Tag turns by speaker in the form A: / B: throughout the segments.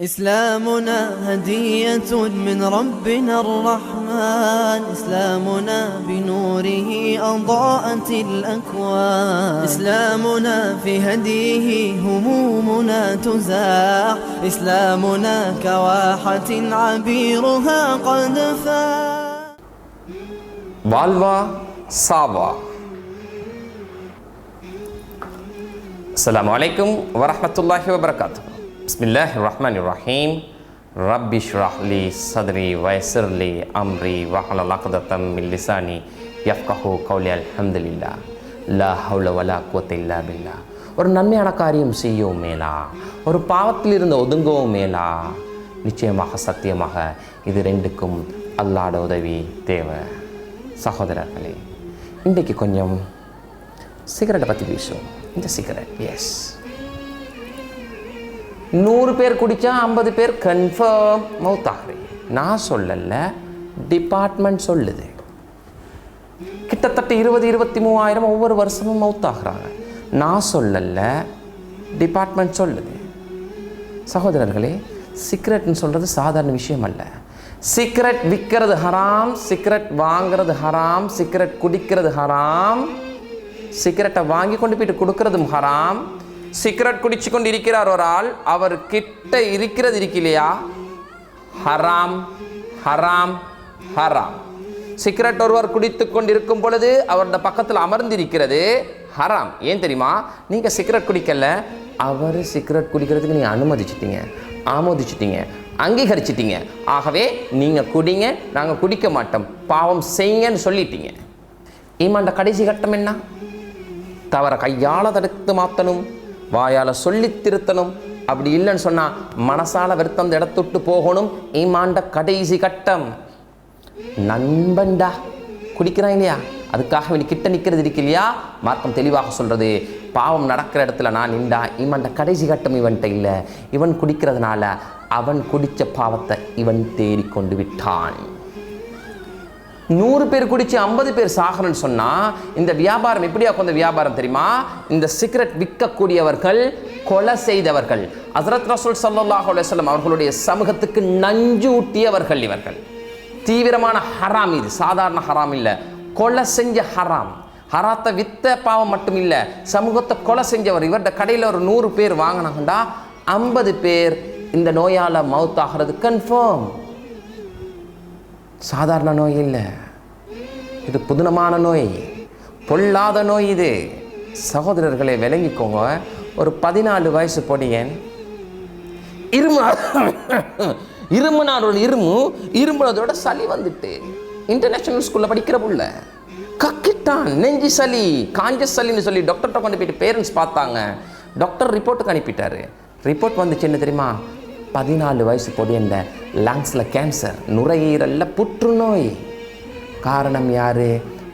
A: إسلامنا هدية من ربنا الرحمن. إسلامنا بنوره أضاءت الأكوان. إسلامنا في هديه همومنا تزاح. إسلامنا كواحة عبيرها قد فاح.
B: والله صعبة. السلام عليكم ورحمة الله وبركاته. பிஸ்மில்லாஹ் ரஹ்மான் ரஹீம் ரப்பிஷ் ரஹ்லி சத்ரி வயசர்லி அம்ரி வஹல லக்தத்தம் மில்லிசானி யஃப்கஹு கௌலி அல்ஹம்துலில்லா லா ஹவுல வலா கோத்த இல்லா பில்லா ஒரு நன்மையான காரியம் செய்யவும் மேலா ஒரு பாவத்திலிருந்து ஒதுங்கவும் மேலா நிச்சயமாக சத்தியமாக இது ரெண்டுக்கும் அல்லாட உதவி தேவை. சகோதரர்களே இன்றைக்கு கொஞ்சம் சிகரெட்டை பற்றி பேசுவோம். இந்த சிகரெட் எஸ் நூறு பேர் குடித்தா ஐம்பது பேர் கன்ஃபார்ம் மவுத்தாகிறே நான் சொல்லல டிபார்ட்மெண்ட் சொல்லுது. கிட்டத்தட்ட இருபது இருபத்தி மூவாயிரம் ஒவ்வொரு வருஷமும் மௌத்தாகிறாங்க. நான் சொல்லல டிபார்ட்மெண்ட் சொல்லுது. சகோதரர்களே சிகரெட்னு சொல்கிறது சாதாரண விஷயம் அல்ல. சிகரெட் விற்கிறது ஹராம் சிகரெட் வாங்குறது ஹராம் சீக்ரெட் குடிக்கிறது ஹராம் சிகரெட்டை வாங்கி கொண்டு போயிட்டு கொடுக்கறதும் ஹராம் சிகரெட் குடிச்சு கொண்டு இருக்கிறார் ஒரு ஆள் அவர் கிட்ட இருக்கிறது இருக்கில்லையா? ஹராம் ஹராம் ஹராம். சிகரெட் ஒருவர் குடித்து கொண்டிருக்கும் பொழுது அவரோட பக்கத்தில் அமர்ந்திருக்கிறது. ஹராம். ஏன் தெரியுமா? நீங்கள் சிகரெட் குடிக்கல. அவர் சிகரெட் குடிக்கிறதுக்கு நீங்கள் அனுமதிச்சிட்டீங்க. ஆமோதிச்சிட்டீங்க. அங்கீகரிச்சிட்டீங்க. ஆகவே நீங்கள் குடிங்க நாங்கள் குடிக்க மாட்டோம். பாவம் செய்யுங்கன்னு சொல்லிட்டீங்க. ஈமாண்ட கடைசி கட்டம் என்ன? தவற கையால் தடுத்து மாற்றணும் வாயால் சொல்லி திருத்தணும். அப்படி இல்லைன்னு சொன்னால் மனசால வருத்தம் அந்த இடத்துட்டு போகணும். ஈமாண்ட கடைசி கட்டம். நண்பன்டா குடிக்கிறான் இல்லையா? அதுக்காக நீ கிட்ட நிற்கிறது இருக்கு இல்லையா? மார்க்கம் தெளிவாக சொல்கிறது பாவம் நடக்கிற இடத்துல நான் நின்றா இவன்ட கடைசி கட்டம் இவன்கிட்ட இல்லை. இவன் குடிக்கிறதுனால அவன் குடித்த பாவத்தை இவன் தேடிக்கொண்டு விட்டான். நூறு பேர் குடிச்சு ஐம்பது பேர் சாகணும்னு சொன்னால் இந்த வியாபாரம் எப்படியா கொண்ட வியாபாரம் தெரியுமா? இந்த சிகரெட் விற்கக்கூடியவர்கள் கொலை செய்தவர்கள். ஹசரத் ரசூல் சல்லாஹ் அலுவலம் அவர்களுடைய சமூகத்துக்கு நஞ்சு ஊட்டியவர்கள் இவர்கள். தீவிரமான ஹராம் இது சாதாரண ஹராம் இல்லை. கொலை செஞ்ச ஹராம். ஹராத்தை வித்த பாவம் மட்டும் இல்லை சமூகத்தை கொலை செஞ்சவர். இவர்கிட்ட கடையில் ஒரு நூறு பேர் வாங்கினாங்கண்டா ஐம்பது பேர் இந்த நோயால் மவுத் ஆகிறது கன்ஃபார்ம் சாதாரண நோய் இல்லை. இது புதினமான நோய். பொல்லாத நோய் இது. சகோதரர்களை விளங்கிக்கோங்க. ஒரு பதினாலு வயசு பொடியன். இருமு இருமுனார் ஒரு இருமு இரும்புனதோட சளி வந்துட்டு. இன்டர்நேஷனல் ஸ்கூலில் படிக்கிற புள்ள. கக்கிட்டான் நெஞ்சு சளி காஞ்ச சளின்னு சொல்லி டாக்டர்கிட்ட கொண்டு போயிட்டு பேரண்ட்ஸ் பார்த்தாங்க. டாக்டர் ரிப்போர்ட்டுக்கு அனுப்பிட்டாரு. ரிப்போர்ட் வந்துச்சு என்ன தெரியுமா? பதினாலு வயசு பொடியண்ட லங்ஸில் கேன்சர் நுரையீரலில் புற்றுநோய். காரணம் யார்?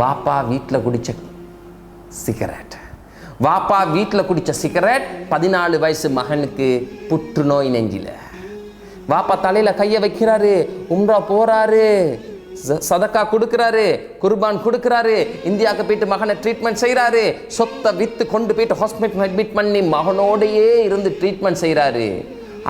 B: வாப்பா வீட்டில் குடித்த சிகரெட் வாப்பா வீட்டில் குடித்த சிகரெட் பதினாலு வயசு மகனுக்கு புற்றுநோய் நெஞ்சில். வாப்பா தலையில் கையை வைக்கிறாரு உம்ரா போகிறாரு சதக்கா கொடுக்குறாரு குர்பான் கொடுக்குறாரு இந்தியாவுக்கு போயிட்டு மகனை ட்ரீட்மெண்ட் செய்கிறாரு சொத்தை விற்று கொண்டு போயிட்டு ஹாஸ்பிட்டல் அட்மிட் பண்ணி மகனோடையே இருந்து ட்ரீட்மெண்ட் செய்கிறாரு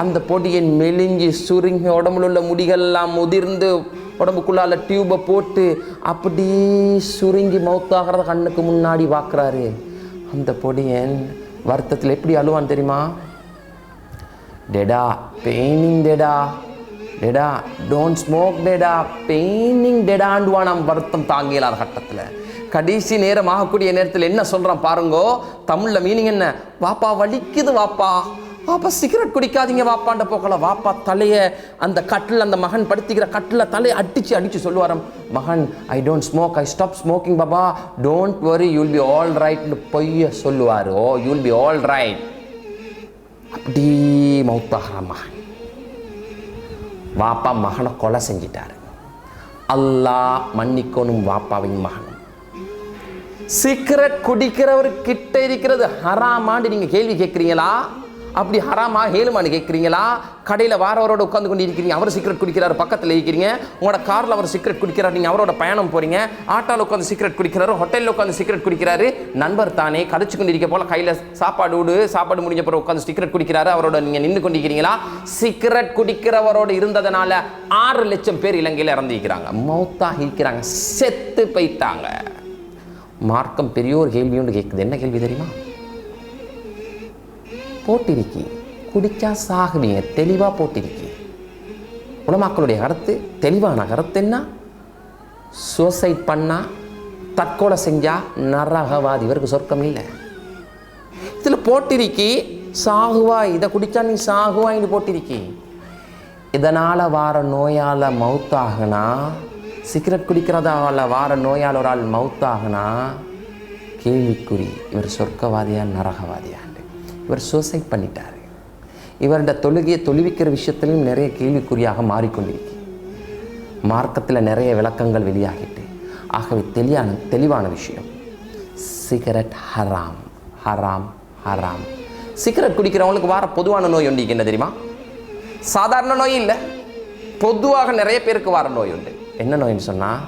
B: அந்த பொடியன் மெலிஞ்சி சுருங்கி உடம்புல உள்ள முடிகள்லாம் முதிர்ந்து உடம்புக்குள்ளால டியூபை போட்டு அப்படி சுருங்கி மவுத்தாகிறத கண்ணுக்கு முன்னாடி பார்க்குறாரு. அந்த பொடியன் வருத்தத்தில் எப்படி அழுவான் தெரியுமா? டெடா பெயினிங் டெடா டெடா டோன்ட் ஸ்மோக் டெடா பெயினிங் டெடாண்டுவானாம் வருத்தம் தாங்கியலாத கட்டத்தில். கடைசி நேரம் ஆகக்கூடிய நேரத்தில் என்ன சொல்கிறான் பாருங்கோ தமிழில் மீனிங் என்ன? வாப்பா வலிக்குது வாப்பா. வாப்பா சிகரெட் குடிக்காதீங்க வாப்பாண்ட போக்கல வாப்பா தலையை அந்த கட்டில் அந்த மகன் படுத்திக்கிற கட்டில் தலையை அடித்து அடித்து சொல்லுவாராம் மகன் I don't smoke I stop smoking Baba don't worry you'll be all ரைட்னு பொய்ய சொல்லுவார். Oh you'll be all right அப்படி மௌத்தாகிற மகன். வாப்பா மகனை கொலை செஞ்சிட்டாரு. அல்லாஹ் மன்னிக்கணும் வாப்பாவின் மகனும் சிகரெட் குடிக்கிறவர் கிட்ட இருக்கிறது ஹராமான்னு நீங்கள் கேள்வி கேட்குறீங்களா? அப்படி ஹராமா ஹேலுமானு கேட்குறீங்களா? கடையில் வாரவரோட உட்காந்து கொண்டு இருக்கிறீங்க அவர் சிகரெட் குடிக்கிறாரு பக்கத்தில் இருக்கிறீங்க உங்களோட காரில் அவர் சிகரெட் குடிக்கிறார் நீங்கள் அவரோட பயணம் போகிறீங்க ஆட்டோவில் உட்காந்து சிகரெட் குடிக்கிறாரு ஹோட்டலில் உட்காந்து சிகரெட் குடிக்கிறாரு. நண்பர் தானே கதைச்சு கொண்டு இருக்க போல கையில் சாப்பாடு விடு சாப்பாடு முடிஞ்ச பிறகு உட்காந்து சிகரெட் குடிக்கிறாரு அவரோட நீங்கள் நின்று கொண்டிருக்கிறீங்களா? சிகரெட் குடிக்கிறவரோட இருந்ததுனால ஆறு லட்சம் பேர் இலங்கையில் இறந்துக்கிறாங்க மௌத்தாக இருக்கிறாங்க செத்து போயிட்டாங்க. மார்க்கம் பெரிய ஒரு கேள்வி ஒன்று கேட்குது. என்ன கேள்வி தெரியுமா? போட்டிருக்கி. குடிச்சா சாகுவீங்க தெளிவாக போட்டிருக்கி. உலமாக்களுடைய கருத்து தெளிவான கருத்து என்ன சூசைட் பண்ணால் தற்கொலை செஞ்சால் நரகவாதி இவருக்கு சொர்க்கம் இல்லை. இதில் போட்டிருக்கி சாகுவா இதை குடித்தா நீ சாகுவாயின்னு போட்டிருக்கி. இதனால் வார நோயால் மவுத்தாகனா சிகரெட் குடிக்கிறதால வார நோயால் ஒரு ஆள் மவுத்தாகுனா கேள்விக்குறி இவர் சொர்க்கவாதியா நரகவாதியா? இவர் சூசைட் பண்ணிட்டாரு. இவருடைய தொழுகையை தொழுவிக்கிற விஷயத்திலும் நிறைய கேள்விக்குறியாக மாறிக்கொண்டிருக்கு. மார்க்கத்தில் நிறைய விளக்கங்கள் வெளியாகிட்டு. ஆகவே தெளிவான தெளிவான விஷயம். சிகரெட் ஹராம் ஹராம் ஹராம் சிகரெட் குடிக்கிறவங்களுக்கு வார பொதுவான நோய் ஒன்று என்ன தெரியுமா? சாதாரண நோய் இல்லை. பொதுவாக நிறைய பேருக்கு வர நோய் உண்டு. என்ன நோய்னு சொன்னால்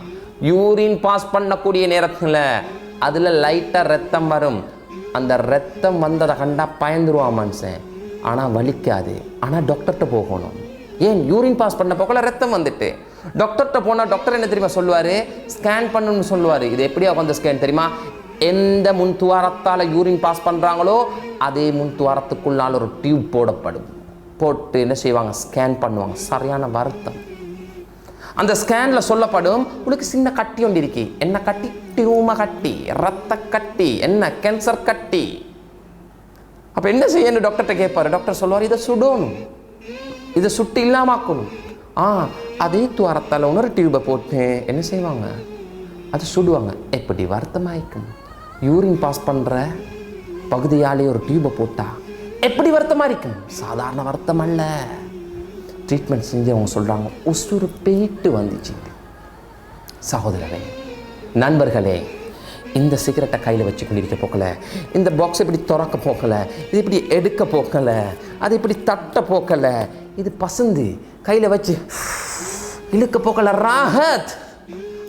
B: யூரின் பாஸ் பண்ணக்கூடிய நேரத்தில் அதில் லைட்டாக ரத்தம் வரும். அந்த ரத்தம் வந்ததை கண்டால் பயந்துருவான் மனுஷன். ஆனால் வலிக்காது. ஆனால் டாக்டர்கிட்ட போகணும். ஏன் யூரின் பாஸ் பண்ண போக்கல ரத்தம் வந்துட்டு. டாக்டர்கிட்ட போனால் டாக்டர் என்ன தெரியுமா சொல்லுவார்? ஸ்கேன் பண்ணணும்னு சொல்லுவார். இது எப்படியா உட்காந்து ஸ்கேன் தெரியுமா? எந்த முன் துவாரத்தால் யூரின் பாஸ் பண்ணுறாங்களோ அதே முன் துவாரத்துக்குள்ளால் ஒரு டியூப் போடப்படும். போட்டு என்ன செய்வாங்க? ஸ்கேன் பண்ணுவாங்க. சரியான வருத்தம். அந்த ஸ்கேனில் சொல்லப்படும் உனக்கு சின்ன கட்டி ஒன்று இருக்கு. என்ன கட்டி? டியூம கட்டி ரத்த கட்டி. என்ன? கேன்சர் கட்டி. அப்போ என்ன செய்யணும்? டாக்டர்கிட்ட கேட்பார். டாக்டர் சொல்லுவார் இதை சுடணும். இதை சுட்டு இல்லாமாக்கணும். ஆ அதே துவாரத்தால் இன்னொரு டியூபை போட்டு என்ன செய்வாங்க? அது சுடுவாங்க. எப்படி வருத்தமாயிக்கும் யூரின் பாஸ் பண்ணுற பகுதியாலே ஒரு டியூபை போட்டால் எப்படி வருத்தமாக இருக்கும் சாதாரண வருத்தம் அல்ல ட்ரீட்மெண்ட் செஞ்சு அவங்க சொல்கிறாங்க உசுறு போயிட்டு வந்துச்சு சகோதரரே நண்பர்களே இந்த சிகரெட்டை கையில் வச்சு கொண்டிருக்க போக்கல இந்த பாக்ஸ் இப்படி திறக்க போக்கல இது இப்படி எடுக்க போக்கல அது இப்படி தட்ட போக்கல இது பசந்து கையில் வச்சு இழுக்க போக்கல. ராஹத்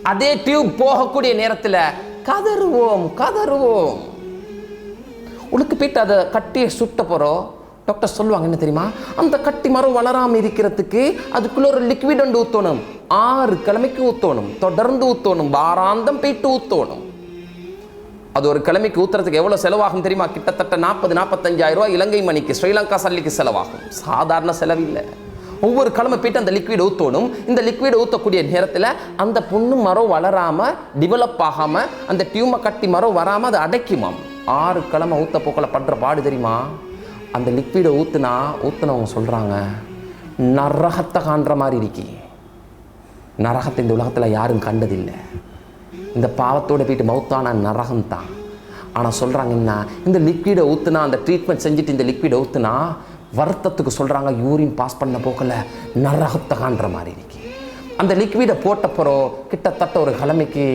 B: அதே டியூப் போகக்கூடிய நேரத்தில் கதறுவோம் கதறுவோம். உனக்கு போயிட்டு அதை கட்டியை சுட்ட போகிறோம் டாக்டர் சொல்லுவாங்க என்ன தெரியுமா? அந்த கட்டி மரம் வளராமல் இருக்கிறதுக்கு அதுக்குள்ள ஒரு லிக்விட் ஒன்று ஊற்றணும் ஆறு கிழமைக்கு ஊற்றணும் தொடர்ந்து ஊற்றணும் வாராந்தம் போயிட்டு ஊற்றணும் அது ஒரு கிழமைக்கு ஊற்றுறதுக்கு எவ்வளோ செலவாகும் தெரியுமா? கிட்டத்தட்ட நாற்பது நாற்பத்தஞ்சாயிரம் ரூபா இலங்கை மணிக்கு ஸ்ரீலங்கா சல்லிக்கு செலவாகும். சாதாரண செலவில்லை. ஒவ்வொரு கிழமை போயிட்டு அந்த லிக்விட் ஊற்றணும் இந்த லிக்விட் ஊற்றக்கூடிய நேரத்தில் அந்த புண்ணு மரம் வளராமல் டெவலப் ஆகாமல் அந்த டியூமை கட்டி மரம் வராமல் அதை அடைக்குமாம். ஆறு கிழமை ஊற்ற போக்கில் படுற பாடு தெரியுமா? அந்த லிக்விடை ஊற்றுனா ஊற்றுனவங்க சொல்கிறாங்க நரகத்தை காண்ற மாதிரி இருக்கி. நரகத்தை இந்த உலகத்தில் யாரும் கண்டதில்லை. இந்த பாவத்தோட போயிட்டு மௌத்தான நரகம் தான் ஆனால் சொல்கிறாங்க என்ன இந்த லிக்விடை ஊற்றுனா அந்த ட்ரீட்மெண்ட் செஞ்சுட்டு இந்த லிக்விடை ஊற்றுனா வருத்தத்துக்கு சொல்கிறாங்க யூரின் பாஸ் பண்ண போக்கில். நரகத்தை காண்ற மாதிரி இருக்கு. அந்த லிக்விடை போட்ட கிட்டத்தட்ட ஒரு கிழமைக்கு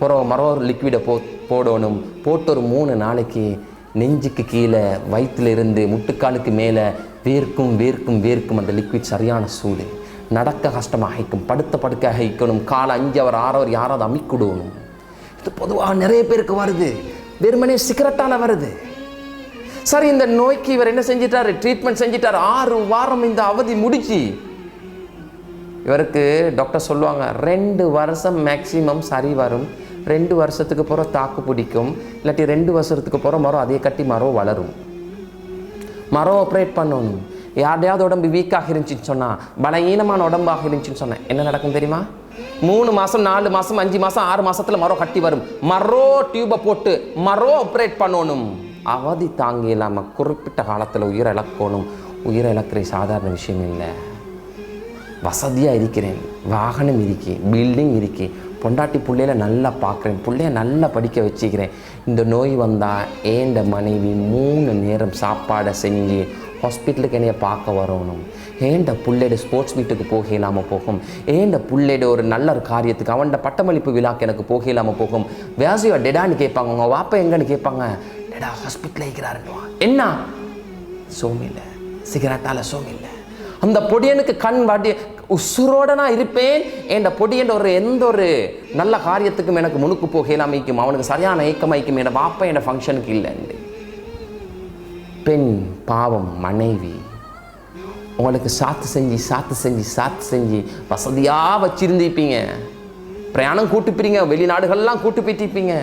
B: போகிறோம் மரோ லிக்விடை போ போடணும். போட்டு ஒரு மூணு நாளைக்கு நெஞ்சுக்கு கீழே வயிற்றுல இருந்து முட்டுக்காலுக்கு மேலே வேர்க்கும் வேர்க்கும் வேர்க்கும் அந்த லிக்விட் சரியான சூடு. நடக்க கஷ்டமாக ஹைக்கும் படுத்த படுக்க ஹைக்கணும் காலை அஞ்சு அவர் ஆறவர் யாராவது அமிக்கிடணும் இது பொதுவாக நிறைய பேருக்கு வருது. வெறுமனே சிகரெட்டால் வருது. சரி இந்த நோய்க்கு இவர் என்ன செஞ்சிட்டாரு? ட்ரீட்மெண்ட் செஞ்சிட்டார். ஆறு வாரம் இந்த அவதி முடிச்சு. இவருக்கு டாக்டர் சொல்லுவாங்க ரெண்டு வருஷம் மேக்சிமம் சரி வரும். ரெண்டு வருஷத்துக்கு பிறகு தாக்கு பிடிக்கும். இல்லாட்டி ரெண்டு வருஷத்துக்கு பிறகு மரம் அதே கட்டி மரம் வளரும். மரம் ஆப்ரேட் பண்ணணும் யார்டையாவது உடம்பு வீக்காக இருந்துச்சுன்னு சொன்னால் பலகீனமான உடம்பாக இருந்துச்சுன்னு சொன்னேன். என்ன நடக்கும் தெரியுமா? மூணு மாதம் நாலு மாதம் அஞ்சு மாதம் ஆறு மாசத்துல மரம் கட்டி வரும். மரோ டியூபை போட்டு மரம் ஆப்ரேட் பண்ணணும். அவதி தாங்கி இல்லாமல் குறிப்பிட்ட காலத்தில் உயிரை இழக்கணும். உயிரை இழக்கிற சாதாரண விஷயம் இல்லை. வசதியாக இருக்கிறேன். வாகனம் இருக்கி பில்டிங் இருக்கி பொண்டாட்டி பிள்ளையில நல்லா பார்க்குறேன். பிள்ளைய நல்லா படிக்க வச்சுக்கிறேன். இந்த நோய் வந்தால் ஏண்ட மனைவி மூணு நேரம் சாப்பாடை செஞ்சு ஹாஸ்பிட்டலுக்கு என்னைய பார்க்க வரணும். ஏண்ட புள்ளையோட ஸ்போர்ட்ஸ் மீட்டுக்கு போக இல்லாமல் போகும். ஏண்ட புள்ளையோட ஒரு நல்ல ஒரு காரியத்துக்கு அவன்ட பட்டமளிப்பு விழாக்கு எனக்கு போக இல்லாமல் போகும். வேசியோ டெடான்னு கேட்பாங்க. உங்கள் வாப்பா எங்கன்னு கேட்பாங்க. டெடா ஹாஸ்பிட்டலில் இருக்கிறாருன்னு. என்ன? சோமில்லை. இல்லை சிகரெட்டால் சோமில்லை. அந்த பொடியனுக்கு கண் வாட்டி உசுரோட நான் இருப்பேன் என்ற பொடி என்ற ஒரு எந்த ஒரு நல்ல காரியத்துக்கும் எனக்கு முழுக்கு போகையில் அமைக்கும். அவனுக்கு சரியான ஏக்கம் ஐக்கும் என் பாப்பா என் ஃபங்க்ஷனுக்கு இல்லை பெண் பாவம் மனைவி உங்களுக்கு சாத்து செஞ்சு சாத்து செஞ்சு சாத்து செஞ்சு வசதியாக வச்சிருந்திருப்பீங்க பிரயாணம் கூட்டுப்பீங்க வெளிநாடுகள்லாம் கூட்டு போயிட்டிருப்பீங்க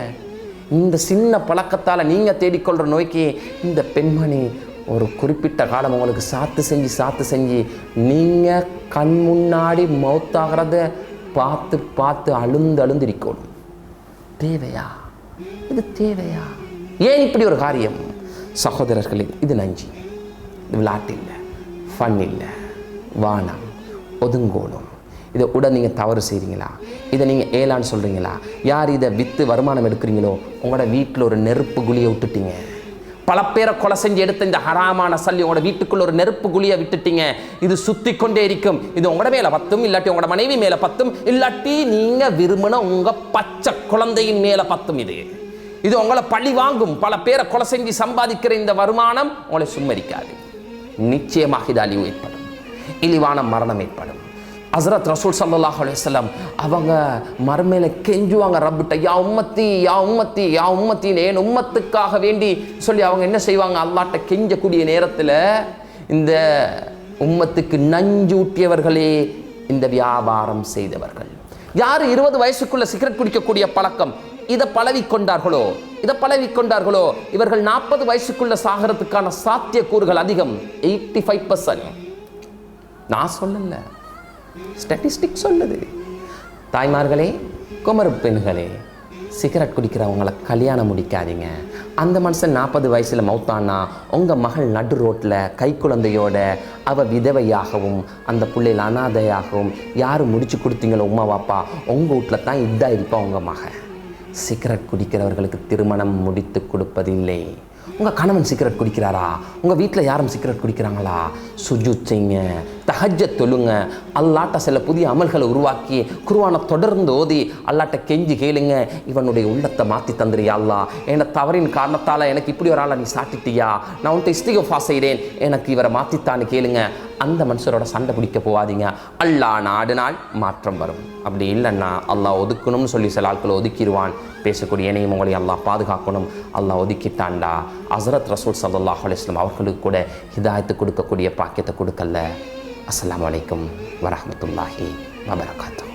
B: இந்த சின்ன பழக்கத்தால் நீங்கள் தேடிக்கொள்கிற நோய்க்கு இந்த பெண்மணி ஒரு குறிப்பிட்ட காலம் உங்களுக்கு சாத்து செஞ்சு சாத்து செஞ்சு நீங்கள் கண் முன்னாடி மௌத்தாகிறத பார்த்து பார்த்து அழுந்து அழுந்து இருக்கணும். தேவையா? இது தேவையா? ஏன் இப்படி ஒரு காரியம்? சகோதரர்களே இது நஞ்சு. இது விளாட்டு இல்லை. ஃபன் இல்லை. வானம். ஒதுங்கோணும். இதை உடன் நீங்கள் தவறு செய்கிறீங்களா இதை நீங்கள் ஏலான்னு சொல்கிறீங்களா யார் இதை விற்று வருமானம் எடுக்கிறீங்களோ? உங்களோட வீட்டில் ஒரு நெருப்பு குழியை விட்டுட்டீங்க. பல பேரை கொலை செஞ்சு எடுத்த இந்த ஹராமான சல்லி உங்களோட வீட்டுக்குள்ள ஒரு நெருப்பு குழியை விட்டுட்டீங்க. இது சுத்தி கொண்டே இருக்கும். இது உங்களோட மேல பத்தும் இல்லாட்டி உங்களோட மனைவி மேல பத்தும் இல்லாட்டி நீங்க விரும்பின உங்க பச்சை குழந்தையின் மேல பத்தும் இது. இது உங்களை பழி வாங்கும். பல பேரை கொலை செஞ்சு சம்பாதிக்கிற இந்த வருமானம் உங்களை சும்மரிக்காது. நிச்சயமாக இது அழிவு ஏற்படும். இழிவான மரணம் ஏற்படும். ஹசரத் ரசூல் சல்லாஹ் அலைஹி அவங்க மறுமையில கெஞ்சுவாங்க ரப்பிட்ட யா உம்மத்தி யா உம்மத்தி யா உம்மத்தி ஏன் உம்மத்துக்காக வேண்டி சொல்லி அவங்க என்ன செய்வாங்க? அல்லாட்ட கெஞ்சக்கூடிய நேரத்தில் இந்த உம்மத்துக்கு நஞ்சூட்டியவர்களே இந்த வியாபாரம் செய்தவர்கள். யார் இருபது வயசுக்குள்ள சிகரெட் குடிக்கக்கூடிய பழக்கம்? இதை பழவி கொண்டார்களோ இதை பழவி கொண்டார்களோ இவர்கள் நாற்பது வயசுக்குள்ள சாகிறதுக்கான சாத்தியக்கூறுகள் அதிகம் எயிட்டி ஃபைவ் நான் சொல்லலை. ஸ்டாட்டிஸ்டிக் சொல்லுது. தாய்மார்களே குமரு பெண்களே சிகரெட் குடிக்கிறவங்களை கல்யாணம் முடிக்காதீங்க. அந்த மனுஷன் நாற்பது வயசில் மௌத்தானா உங்கள் மகள் நடு ரோட்டில் கை குழந்தையோட அவ விதவையாகவும் அந்த பிள்ளைகள் அனாதையாகவும் யார் முடிச்சு கொடுத்தீங்களோ உமா வாப்பா உங்கள் வீட்டில் தான் இதாக இருப்பா உங்கள் மக. சிகரெட் குடிக்கிறவர்களுக்கு திருமணம் முடித்து கொடுப்பதில்லை. உங்கள் கணவன் சிகரெட் குடிக்கிறாரா? உங்கள் வீட்டில் யாரும் சிகரெட் குடிக்கிறாங்களா? சுஜூத் செய்யுங்க தஹஜ தொழுங்க. அல்லாட்ட சில புதிய அமல்களை உருவாக்கி குருவானை தொடர்ந்து ஓதி அல்லாட்ட கெஞ்சி கேளுங்க. இவனுடைய உள்ளத்தை மாற்றி தந்துறியா அல்லா? என்னை தவறின் காரணத்தால் எனக்கு இப்படி ஒரு ஆளை நீ சாட்டிட்டியா நான் உன்ட்ட இஸ்திகஃபா செய்கிறேன் எனக்கு இவரை மாற்றித்தான்னு கேளுங்க. அந்த மனுஷரோட சண்டை பிடிக்க போகாதீங்க அல்லாஹ் நாடினால் மாற்றம் வரும். அப்படி இல்லைன்னா அல்லாஹ் ஒதுக்கணும்னு சொல்லி சில ஆட்களை ஒதுக்கிடுவான். பேசக்கூடிய இணையும் உங்களை அல்லாஹ் பாதுகாக்கணும். அல்லாஹ் ஒதுக்கிட்டான்டா. ஹசரத் ரசூல் சல்லாஹ் அலிஸ்லாம் அவர்களுக்கு கூட ஹிதாயத்து கொடுக்கக்கூடிய பாக்கியத்தை கொடுக்கல. அஸ்லாம் வலைக்கம் வரமத்துல்லாஹி வபரகாத்தூ